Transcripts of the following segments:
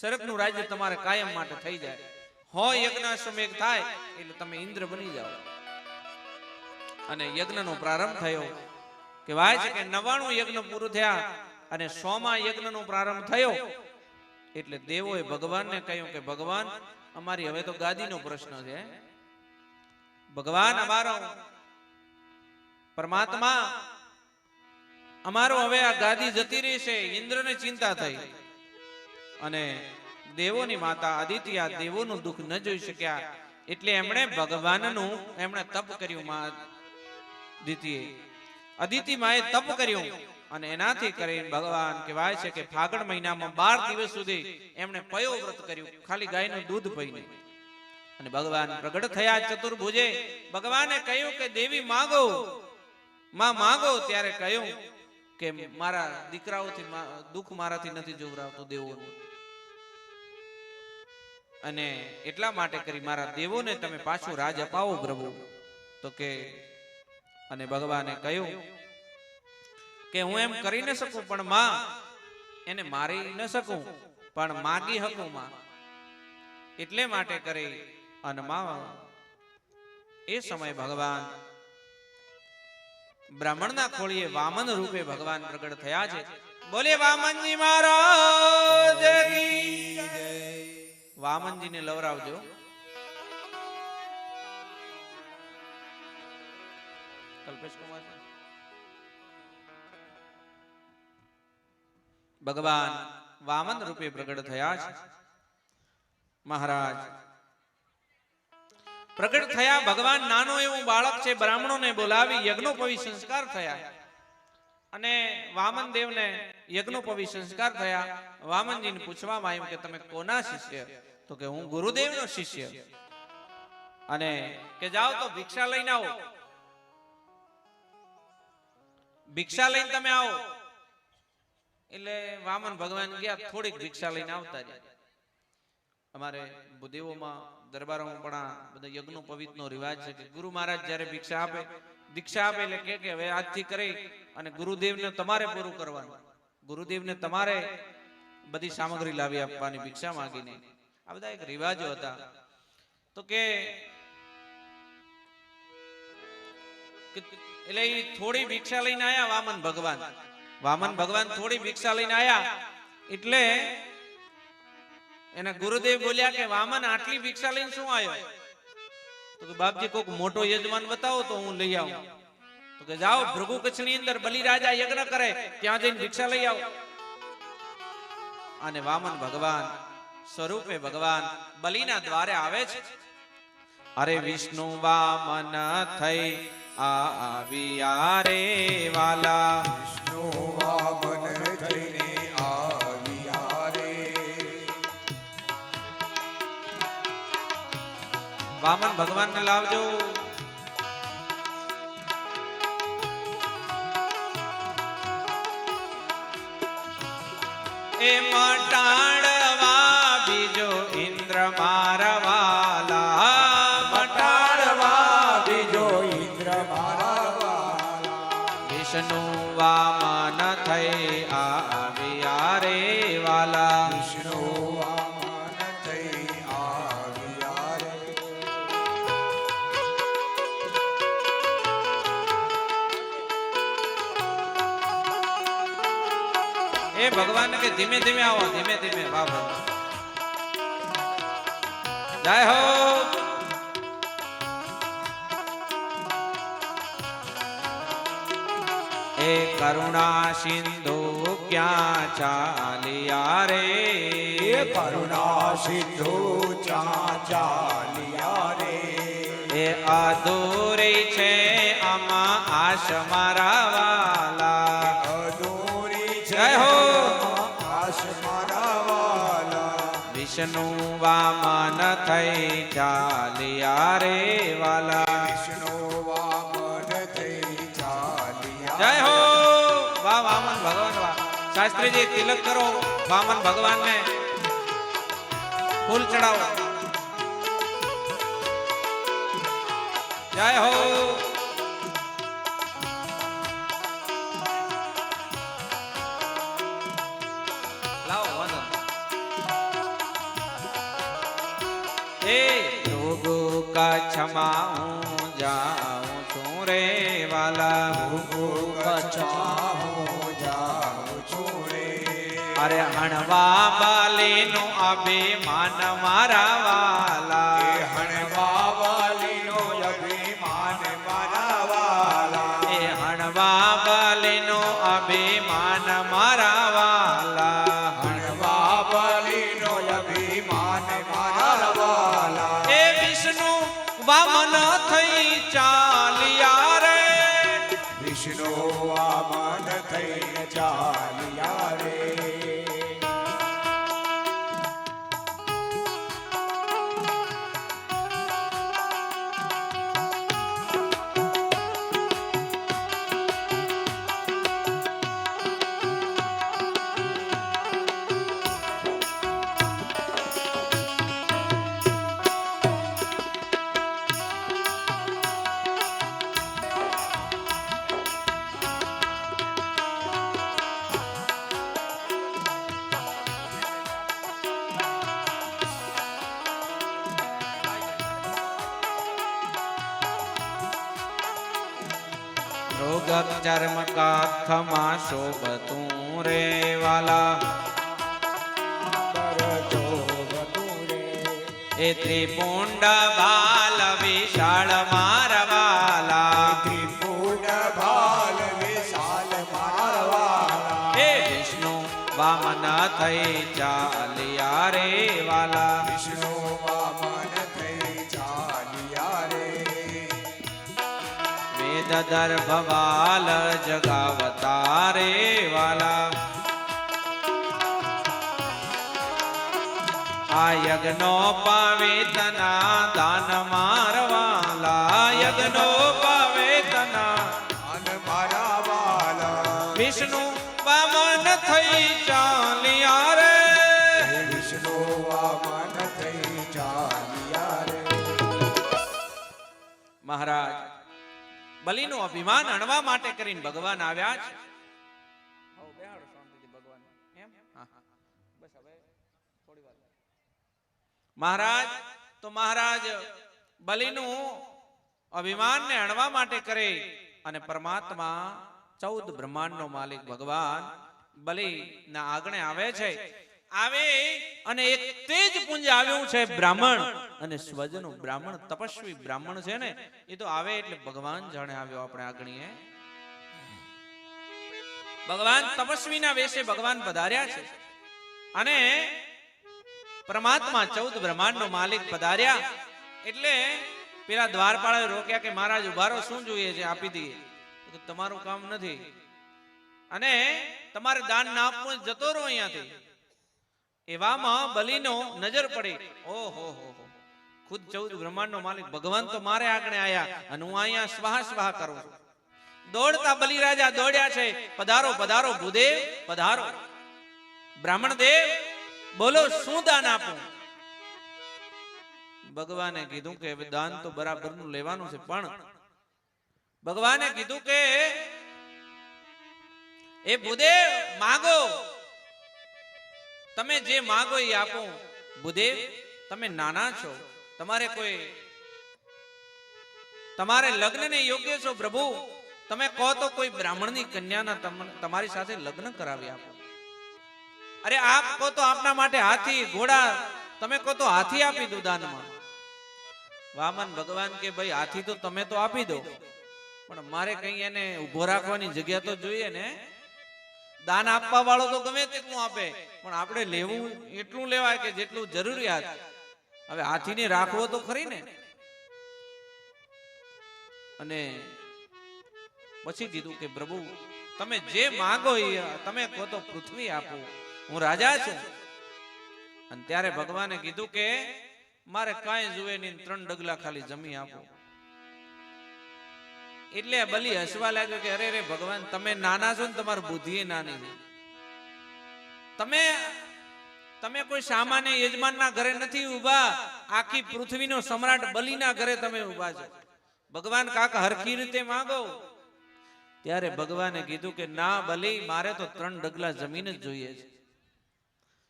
સરકનું રાજ્ય તમારે કાયમ માટે થઈ જાય. હો યજ્ઞ અશ્વમેઘ થાય, એટલે તમે ઇન્દ્ર બની જાઓ. અને યજ્ઞનો પ્રારંભ થયો કહેવાય છે કે નવાણું યજ્ઞ પૂરું થયા અને સોમા યજ્ઞનો પ્રારંભ થયો. એટલે દેવોએ ભગવાનને કહ્યું કે ભગવાન, અમારી હવે તો ગાદીનો પ્રશ્ન છે. ભગવાન અમારો પરમાત્મા, અમારો હવે આ ગાદી જતી રહી છે ઇન્દ્રને ચિંતા થઈ. અને દેવોની માતા આદિત્ય દેવોનું દુઃખ ન જોઈ શક્યા. એટલે એમણે ભગવાનનું એમણે તપ કર્યું મા દિતિએ અદિતિ માએ તપ કર્યું અને એનાથી કરીને ભગવાન કહેવાય છે કે ફાગણ મહિનામાં બાર દિવસ સુધી એમણે પયો વ્રત કર્યું, ખાલી ગાયનું દૂધ પીને. અને ભગવાન પ્રગટ થયા ચતુર્ભુજે. ભગવાને કહ્યું કે, દેવી માગો. માં માગો ત્યારે કહ્યું કે મારા દીકરાઓથી દુઃખ મારાથી નથી જોવરાવતું દેવોનું અને એટલા માટે કરી મારા દેવોને તમે પાછું રાજ અપાવો પ્રભુ. તો કે, અને ભગવાને કહ્યું કે હું એમ કરી ન શકું, પણ માં, એને મારી ન શકું, પણ માગી હકું માં. એટલે માટે કરી અને માં એ સમય ભગવાન બ્રાહ્મણના ખોળીએ વામન રૂપે ભગવાન પ્રગટ થયા છે. બોલે વામનજી મહારાજ. વામનજીને લવરાવજો. ભગવાન વામન રૂપે પ્રગટ થયા છે. મહારાજ પ્રગટ થયા ભગવાન નાનો એવું બાળક છે, બ્રાહ્મણોને બોલાવી યજ્ઞોપવી સંસ્કાર થયા. અને વામન દેવને યજ્ઞોપવી સંસ્કાર થયા. વામનજીને પૂછવામાં આવ્યું કે, તમે કોના શિષ્ય? તો કે, હું ગુરુદેવનો શિષ્ય. અને કે, જાઓ તો ભિક્ષા લઈને આવો. ભિક્ષા લઈને તમે આવો. એટલે વામન ભગવાન ગયા, થોડીક ભિક્ષા લઈને આવતા રહ્યા. અમારે દેવોમાં દરબારોમાં પણ બધા યજ્ઞો પવિત્રનો રિવાજ છે કે ગુરુ મહારાજ જ્યારે ભિક્ષા આપે દીક્ષા આપે એટલે કે હવે આજથી કરી અને ગુરુદેવને તમારે પૂરું કરવાનું. ગુરુદેવને તમારે બધી સામગ્રી લાવી આપવાની ભિક્ષા માંગીને. આ બધા એક રિવાજો હતા. તો કે એટલે એ થોડી ભિક્ષા લઈને આયા વામન ભગવાન. વામન ભગવાન થોડી ભિક્ષા લઈને આયા. એટલે એના ગુરુદેવ બોલ્યા કે, વામન, આટલી ભિક્ષા લઈને શું આવ્યો? તો કે, બાપજી કોક મોટો યજમાન બતાવો તો હું લઈ આવું. તો કે, જાઓ, ભૃગુ કચ્છની અંદર બલિરાજા યજ્ઞ કરે, ત્યાં જઈને ભિક્ષા લઈ આવો. અને વામન ભગવાન, સ્વરૂપે ભગવાન બલિના દ્વારે આવે છે. અરે વિષ્ણુ વામન થઈ આવ્યા રે વાલા. વિષ્ણુ વામન વામન ભગવાનને લાવજો. એ મટાડવા ભગવાન કે ધીમે ધીમે આવો ધીમે ધીમે બાબા જય હો. એ કરુણા સિંધુ ક્યાં ચાલિયા રે? એ કરુણા સિંધુ ચા ચાલિયા રે? એ અધૂરી છે આમાં આશ મારા વિષ્ણુ વામન થઈ ચાલિયા રે વાલા. વિષ્ણુ વામન થઈ ચાલિયા જય હો! વા વામન ભગવાન વા શાસ્ત્રીજી, તિલક કરો. વામન ભગવાનને ફૂલ ચડાવો. જય હો! કચ્છમાં હું જાઉં છું રે વાલા. કચ્છમાં હું જાઉં છું રે. અરે હણવા બાલીનું અભિમાન મારા વાલા. હણવા ચાલ્યા રે ચર્મ કાખમાં શોભતું રે વાલા એ ત્રિપુંડ બાલ વિશાળ મારવાલા. ત્રિપુટ ભાલ વિશાલ મારવાલા હે વિષ્ણુ વામન થઈ ચાલ્યા રે વાલા વિષ્ણુ વેદ દર્ભવાલ જગાવતા વાલા આ યજ્ઞો પાવેતના દાન મારવાલા યજ્ઞો પાવેતના તના મારા વાલા વિષ્ણુ વામન થઈ ચાલ્યા બલિનું અભિમાન અણવા માટે કરીને ભગવાન આવ્યા છે. મહારાજ તો મહારાજ બલિનું અભિમાનને અણવા માટે કરે અને પરમાત્મા ચૌદ બ્રહ્માંડનો માલિક ભગવાન બલિના આગણે આવે છે. આવે અને એક તેજ પુંજ આવ્યું છે બ્રાહ્મણ. અને સ્વજનો બ્રાહ્મણ, તપસ્વી બ્રાહ્મણ છે ને, એ તો આવે એટલે ભગવાન જાણે આવ્યો આપણે આગણીએ. ભગવાન તપસ્વીના વેશે ભગવાન પધાર્યા છે. અને પરમાત્મા ચૌદ બ્રહ્માંડનો માલિક પધાર્યા. એટલે પેલા દ્વારપાળે રોક્યા કે, મહારાજ, ઉભારો શું જોઈએ છે? આપી દઈએ. તમારું કામ નથી. અને તમારે દાન ના આપવું જતો રહો અહીંયાથી. એવામાં બલિનો નજર પડી. ઓહો ખુદ ચૌદ બ્રહ્માંડનો માલિક. ભગવાન તો મારે આગળ આયા અને હું અહીંયા સ્વાહ સ્વાહ કરું દોડતા બલિરાજા દોડ્યા છે. પધારો પધારો, ભૂદેવ, પધારો. બ્રાહ્મણ દેવ બોલો, શું દાન આપું? ભગવાને કીધું કે દાન તો બરાબરનું લેવાનું છે, પણ ભગવાને કીધું કે, એ ભૂદેવ, માગો. તમે જે માગો એ આપો બુદેવ તમે નાના છો. તમારે કોઈ તમારે લગ્નને યોગ્ય છો પ્રભુ? તમે કહો તો કોઈ બ્રાહ્મણની કન્યાના તમારી સાથે લગ્ન કરાવી આપો. અરે આપ કહો તો આપના માટે હાથી ઘોડા તમે કહો તો હાથી આપી દો દાનમાં. વામન ભગવાન કે ભાઈ હાથી તો તમે તો આપી દો. પણ મારે કઈ એને ઊભો રાખવાની જગ્યા તો જોઈએ ને? દાન આપવા વાળો તો ગમે તેટલું આપે, પણ આપણે લેવું એટલું લેવાય કે જેટલું જરૂરિયાત. હવે હાથીને રાખવો તો ખરી ને. અને પછી કીધું કે પ્રભુ, તમે જે માંગો એ, તમે કહો તો પૃથ્વી આપો. હું રાજા છું. અને ત્યારે ભગવાને કીધું કે, મારે કાંઈ જુએ નહીં, ત્રણ ડગલા ખાલી જમી આપો. એટલે બલી હસવા લાગ્યો કે અરે ભગવાન, તમે નાના છો ને તમારી બુદ્ધિ નાની છે. તમે તમે કોઈ સામાન્ય યજમાનના ઘરે નથી ઊભા, આખી પૃથ્વીનો સમ્રાટ બલીના ઘરે તમે ઊભા છો. ભગવાન કાકા હરખી રીતે માંગો. ત્યારે ભગવાને કીધું કે, ના બલી, મારે તો ત્રણ ડગલા જમીન જ જોઈએ છે.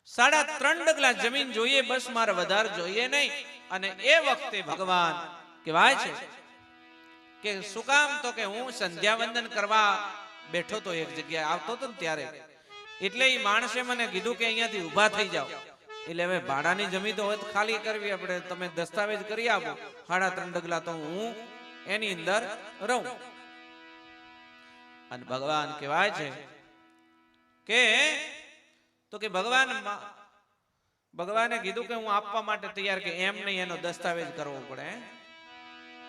સાડા ત્રણ ડગલા જમીન જોઈએ, બસ મારે વધારે જોઈએ નહીં. અને એ વખતે ભગવાન કહેવાય છે કે શું કામ તો કે હું સંધ્યા વંદન કરવા બેઠો તો એક જગ્યાએ આવતો તો ને ત્યારે. એટલે એ માણસે મને કીધું કે અહીંયાથી ઊભા થઈ જાઓ. એટલે હવે ભાડાની જમીન તો હોય ખાલી કરવી, આપણે તમે દસ્તાવેજ કરી આપો. સાડા ત્રણ ડગલા તો હું એની અંદર રહું. અને ભગવાન કહેવાય છે કે, તો કે ભગવાન ભગવાને કીધું કે હું આપવા માટે તૈયાર કે એમ નહીં, એનો દસ્તાવેજ કરવો પડે?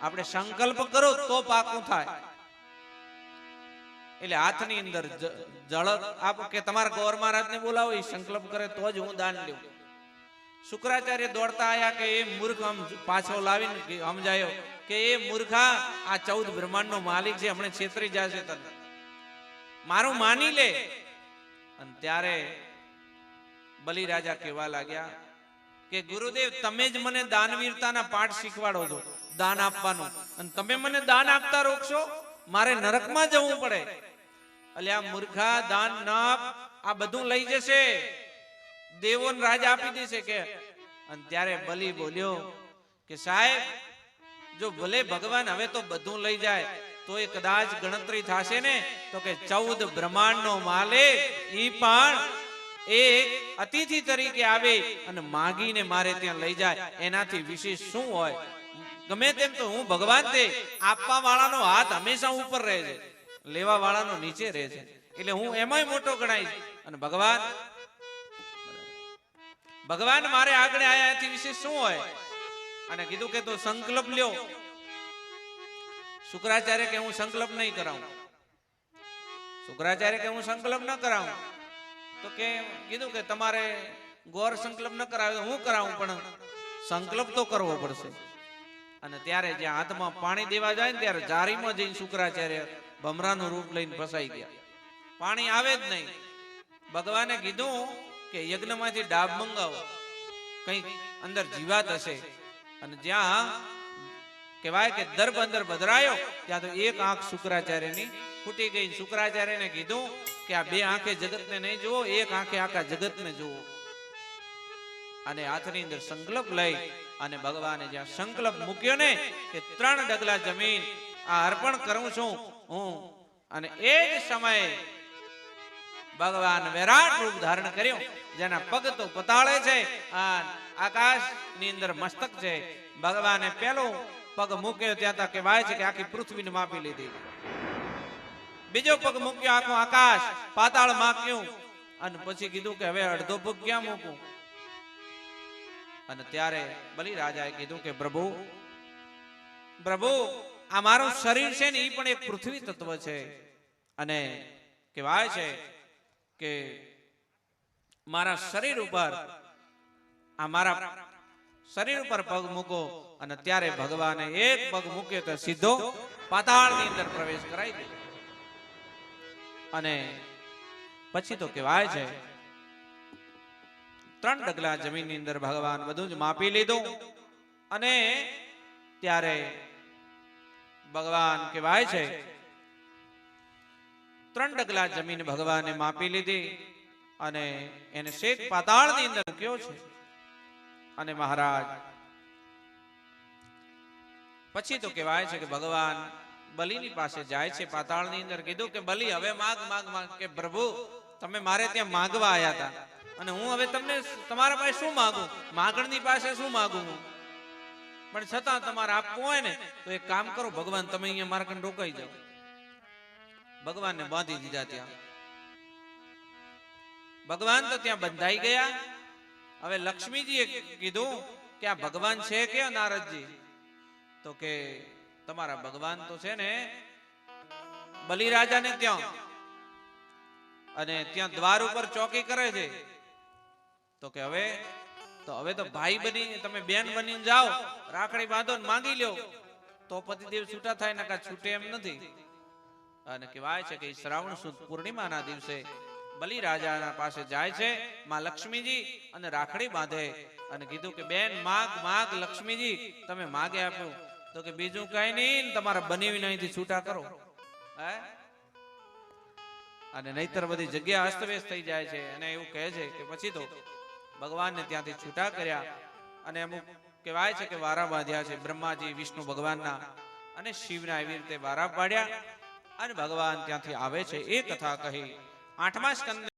આપણે સંકલ્પ કરો તો પાકું થાય. એટલે હાથની અંદર જળ આપો કે તમારા ગોર મહારાજને બોલાવો, એ સંકલ્પ કરે તો જ હું દાન લઉં શુક્રાચાર્ય દોડતા આવ્યા કે એ મૂર્ખ આમ પાછો લાવીને સમજાયો કે એ મૂર્ખા, આ ચૌદ બ્રહ્માંડનો માલિક છે, હમણાં છેતરી જશે તને. મારું માની લે. અને ત્યારે બલિરાજા કહેવા લાગ્યા કે ગુરુદેવ, તમે જ મને દાનવીરતાના પાઠ શીખવાડો છો. દાન આપવાનું. અને તમે મને દાન આપતા રોકશો? મારે નરકમાં જવું પડે. એટલે આ મૂર્ખા, દાન ન આપ. આ બધું લઈ જશે. દેવોને રાજ આપી દેશે કે. અને ત્યારે બલી બોલ્યો કે, સાહેબ, જો ભલે ભગવાન હવે તો બધું લઈ જાય, તો એ કદાચ ગણતરી થશે ને? તો કે ચૌદ બ્રહ્માંડનો માલિક, ઈ પણ એક અતિથિ તરીકે આવે અને માગીને મારે ત્યાં લઈ જાય. એનાથી વિશેષ શું હોય? ગમે તેમ તો હું ભગવાન તે આપવા વાળાનો હાથ હંમેશા ઉપર રહે છે લેવા વાળાનો નીચે રહે છે. એટલે હું એમાંય મોટો ગણાય અને ભગવાન ભગવાન મારે આગળ આયા એથી વિશેષ શું હોય? અને કીધું કે તું સંકલ્પ લ્યો. શુક્રાચાર્ય કે હું સંકલ્પ નહીં કરાવું? શુક્રાચાર્ય કે હું સંકલ્પ ન કરાવું? તો કે કીધું કે તમારે ગોર સંકલ્પ ન કરાવે તો હું કરાવું, પણ સંકલ્પ તો કરવો પડશે. અને ત્યારે જ્યાં હાથમાં પાણી દેવા જાય ને ત્યારે જારીમાં જઈને શુક્રાચાર્ય ભમરાનું રૂપ લઈને ફસાઈ ગયા. પાણી આવે જ નહીં. ભગવાને કીધું કે યજ્ઞમાંથી ડાબ મંગાવો. કંઈક અંદર જીવાત હશે. અને જ્યાં કહેવાય કે દર્ભ અંદર બદરાયો ત્યાં તો એક આંખ શુક્રાચાર્યની ફૂટી ગઈ. શુક્રાચાર્યને કીધું કે આ બે આંખે જગતને નહીં જુઓ, એક આંખે આખા જગતને જુઓ. અને હાથની અંદર સંકલ્પ લઈ અને ભગવાને જ્યાં સંકલ્પ મૂક્યો ને કે ત્રણ ડગલા જમીન આ અર્પણ કરું છું, હું. અને એ જ સમયે ભગવાન વિરાટ રૂપ ધારણ કર્યું, જેના પગ તો પતાળે છે, આ આકાશની અંદર મસ્તક છે. ભગવાને પેલો પગ મૂક્યો, ત્યાં તા કહેવાય છે કે આખી પૃથ્વીને માપી લીધી. બીજો પગ મૂક્યો, આખું આકાશ પાતાળ માપ્યું. અને પછી કીધું કે હવે અડધો પગ ક્યાં મૂકું? અને ત્યારે બલિ રાજાએ કીધું કે પ્રભુ પ્રભુ આ મારું શરીર છે ને એ પણ એક પૃથ્વી તત્વ છે. અને કહેવાય છે કે મારા શરીર ઉપર આ મારા શરીર ઉપર પગ મૂકો. અને ત્યારે ભગવાને એક પગ મૂક્યો તો સીધો પાતાળની અંદર પ્રવેશ કરાવી દીધો. અને પછી તો કહેવાય છે ત્રણ ડગલા જમીનની અંદર ભગવાન બધું જ માપી લીધું. અને ત્યારે ભગવાન કહેવાય છે, ત્રણ ડગલા જમીન ભગવાને માપી લીધી અને એને શેખ પાતાળની અંદર મૂક્યો છે. અને મહારાજ, પછી તો કહેવાય છે કે ભગવાન બલિની પાસે જાય છે, પાતાળની અંદર કીધું કે, બલિ, હવે માગ માગ માગ કે પ્રભુ, તમે મારે ત્યાં માગવા આવ્યા હતા અને હું હવે તમને તમારા પાસે શું માગું? માગણની પાસે શું માગું હું? પણ છતાં તમારે આપવું હોય ને, તો એક કામ કરો, ભગવાન, તમે અહીંયા મારા કણ રોકાઈ જાઓ. ભગવાનને બાંધી દીધા ત્યાં. ભગવાન તો ત્યાં બંધાઈ ગયા. હવે લક્ષ્મીજીએ કીધું કે આ ભગવાન છે કે નારદજી તો કે તમારા ભગવાન તો છે ને બલિરાજાને ત્યાં. અને ત્યાં દ્વાર ઉપર ચોકી કરે છે. તો કે હવે તો હવે તો ભાઈ બની તમે બેન બની જાઓ. રાખડી બાંધો ને માંગી લ્યો. તો પતિદેવ છૂટા થાય નકા છૂટે એમ નથી. અને કહેવાય છે કે શ્રાવણ સુદ પૂર્ણિમાના દિવસે બલિ રાજાના પાસે જાય છે માં લક્ષ્મીજી અને રાખડી બાંધે. અને કીધું કે બેન માગ માગ લક્ષ્મીજી તમે માગે આપ્યું તો કે બીજું કઈ નહીં તમારા બનેવી અહીંથી છૂટા કરો. હે? અને નહીતર બધી જગ્યા અસ્તવ્યસ્ત થઈ જાય છે. અને એવું કહે છે કે પછી તો ભગવાનને ત્યાંથી છૂટા કર્યા. અને અમુક કહેવાય છે કે વારા બાંધ્યા છે બ્રહ્માજી, વિષ્ણુ ભગવાનના. અને શિવના એવી રીતે વારા પાડ્યા. અને ભગવાન ત્યાંથી આવે છે એ કથા કહી. આઠમા સ્કંદ